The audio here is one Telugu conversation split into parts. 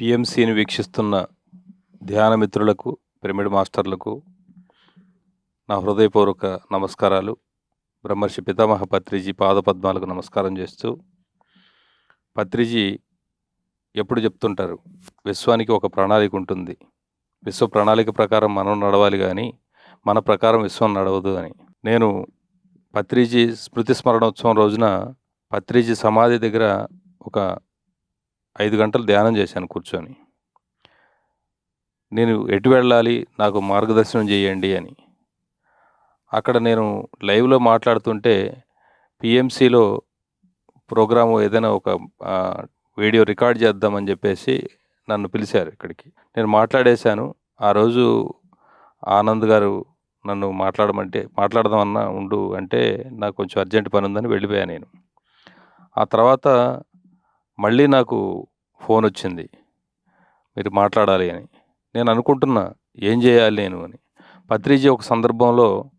పిఎంసిని వీక్షిస్తున్న ధ్యాన మిత్రులకు పిరమిడ్ మాస్టర్లకు నా హృదయపూర్వక నమస్కారాలు. బ్రహ్మర్షి పితామహ పత్రిజీ పాదపద్మాలకు నమస్కారం చేస్తూ పత్రిజీ ఎప్పుడు చెప్తుంటారు? విశ్వానికి ఒక ప్రణాళిక ఉంటుంది. విశ్వ ప్రణాళిక ప్రకారం మనం నడవాలి కానీ మన ప్రకారం విశ్వం నడవదు అని. నేను పత్రిజీ స్మృతి స్మరణోత్సవం రోజున పత్రిజీ సమాధి దగ్గర ఒక ఐదు గంటలు ధ్యానం చేశాను కూర్చొని. నేను ఎటు వెళ్ళాలి? నాకు మార్గదర్శనం చేయండి అని. అక్కడ నేను లైవ్లో మాట్లాడుతుంటే పిఎంసిలో ప్రోగ్రాము ఏదైనా ఒక వీడియో రికార్డ్ చేద్దామని చెప్పేసి నన్ను పిలిచారు ఇక్కడికి. నేను మాట్లాడేశాను. ఆ రోజు ఆనంద్ గారు నన్ను మాట్లాడమంటే మాట్లాడదామన్నా ఉండు అంటే నాకు కొంచెం అర్జెంట్ పని ఉందని వెళ్ళిపోయాను నేను. ఆ తర్వాత మళ్ళీ నాకు ఫోన్ వచ్చింది మీరు మాట్లాడాలి అని. నేను అనుకుంటున్నా ఏం చేయాలి నేను అని. పత్రిజీ ఒక సందర్భంలో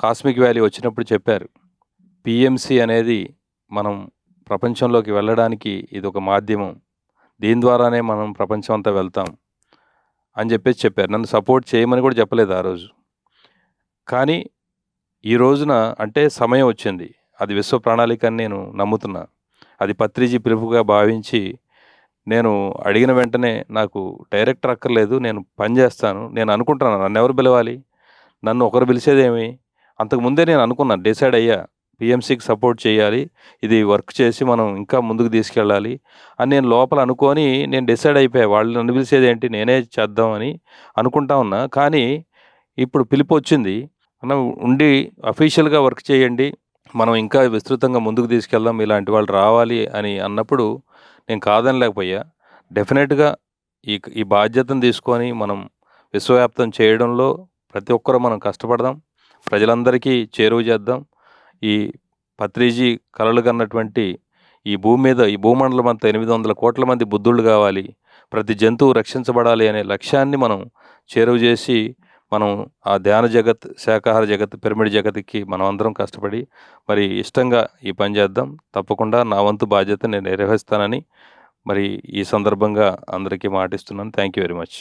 కాస్మిక్ వ్యాలీ వచ్చినప్పుడు చెప్పారు. పిఎంసి అనేది మనం ప్రపంచంలోకి వెళ్ళడానికి ఇది ఒక మాధ్యమం. దీని ద్వారానే మనం ప్రపంచం అంతా వెళ్తాం అని చెప్పేసి చెప్పారు. నన్ను సపోర్ట్ చేయమని కూడా చెప్పలేదు ఆ రోజు. కానీ ఈ రోజున అంటే సమయం వచ్చింది. అది విశ్వ ప్రణాళిక అని నేను నమ్ముతున్నా. అది పత్రిజీ పిలుపుగా భావించి నేను అడిగిన వెంటనే నాకు డైరెక్టర్ అక్కర్లేదు నేను పని చేస్తాను నేను అనుకుంటున్నాను నన్ను ఎవరు పిలవాలి నన్ను ఒకరు పిలిచేదేమి? అంతకుముందే నేను అనుకున్నాను డిసైడ్ అయ్యా పిఎంసీకి సపోర్ట్ చేయాలి ఇది వర్క్ చేసి మనం ఇంకా ముందుకు తీసుకెళ్ళాలి అని నేను లోపల అనుకొని నేను డిసైడ్ అయిపోయా వాళ్ళు నన్ను పిలిచేది ఏంటి నేనే చేద్దామని అనుకుంటా ఉన్నా. కానీ ఇప్పుడు పిలుపు వచ్చింది అన్న ఉండి అఫీషియల్గా వర్క్ చేయండి మనం ఇంకా విస్తృతంగా ముందుకు తీసుకెళ్దాం ఇలాంటి వాళ్ళు రావాలి అని అన్నప్పుడు నేను కాదనలేకపోయా. డెఫినెట్గా ఈ ఈ బాధ్యతను తీసుకొని మనం విశ్వవ్యాప్తం చేయడంలో ప్రతి ఒక్కరూ మనం కష్టపడదాం. ప్రజలందరికీ చేరువ చేద్దాం. ఈ పత్రిజీ కలలు కన్నటువంటి ఈ భూమి మీద ఈ భూమండలం అంతా ఎనిమిది వందల కోట్ల మంది బుద్ధుళ్ళు కావాలి. ప్రతి జంతువు రక్షించబడాలి అనే లక్ష్యాన్ని మనం చేరువ చేసి మనం ఆ ధ్యాన జగత్ శాకాహార జగత్ పిరమిడ్ జగత్కి మనం అందరం కష్టపడి మరి ఇష్టంగా ఈ పని చేద్దాం. తప్పకుండా నా వంతు బాధ్యత నేను నిర్వహిస్తానని మరి ఈ సందర్భంగా అందరికీ మాటిస్తున్నాను. Thank you very much